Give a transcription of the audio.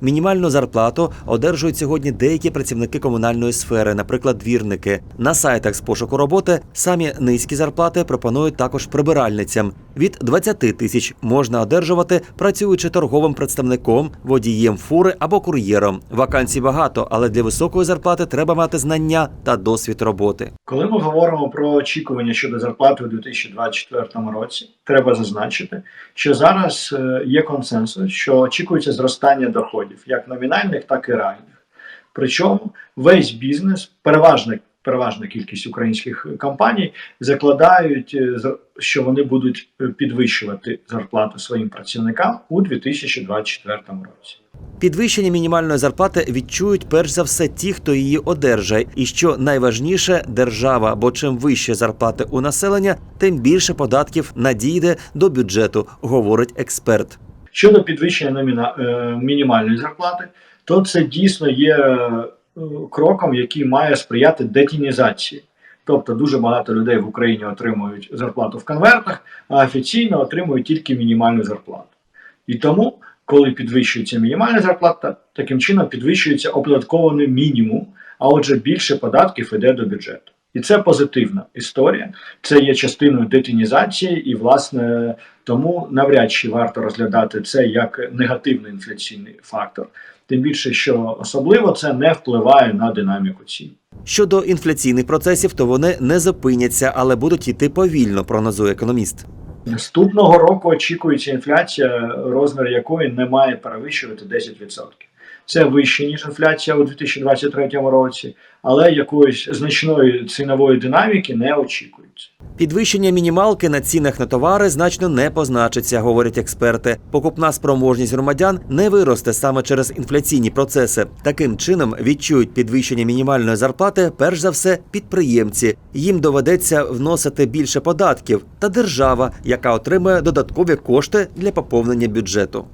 Мінімальну зарплату одержують сьогодні деякі працівники комунальної сфери, наприклад, двірники. На сайтах з пошуку роботи самі низькі зарплати пропонують також прибиральницям. Від 20 тисяч можна одержувати, працюючи торговим представником, водієм фури або кур'єром. Вакансій багато, але для високої зарплати треба мати знання та досвід роботи. Коли ми говоримо про очікування щодо зарплати у 2024 році, треба зазначити, що зараз е, є консенсус, що очікується зростання доходів, як номінальних, так і реальних. Причому весь бізнес, переважна, переважна кількість українських компаній, закладають, е, що вони будуть е, підвищувати зарплату своїм працівникам у 2024 році. Підвищення мінімальної зарплати відчують перш за все ті, хто її одержає, і що найважніше держава. Бо чим вище зарплати у населення, тим більше податків надійде до бюджету, говорить експерт. Щодо підвищення номіна... е, мінімальної зарплати, то це дійсно є е, кроком, який має сприяти детінізації. Тобто дуже багато людей в Україні отримують зарплату в конвертах, а офіційно отримують тільки мінімальну зарплату. І тому, коли підвищується мінімальна зарплата, таким чином підвищується оподаткований мінімум, а отже, більше податків йде до бюджету. І це позитивна історія. Це є частиною детінізації, і, власне, тому навряд чи варто розглядати це як негативний інфляційний фактор. Тим більше, що особливо це не впливає на динаміку цін. Щодо інфляційних процесів, то вони не зупиняться, але будуть йти повільно, прогнозує економіст. Наступного року очікується інфляція, розмір якої не має перевищувати 10%. Це вище ніж інфляція у 2023 році, але якоїсь значної цінової динаміки не очікується. Підвищення мінімалки на цінах на товари значно не позначиться, говорять експерти. Покупна спроможність громадян не виросте саме через інфляційні процеси. Таким чином відчують підвищення мінімальної зарплати, перш за все, підприємці. Їм доведеться вносити більше податків та держава, яка отримує додаткові кошти для поповнення бюджету.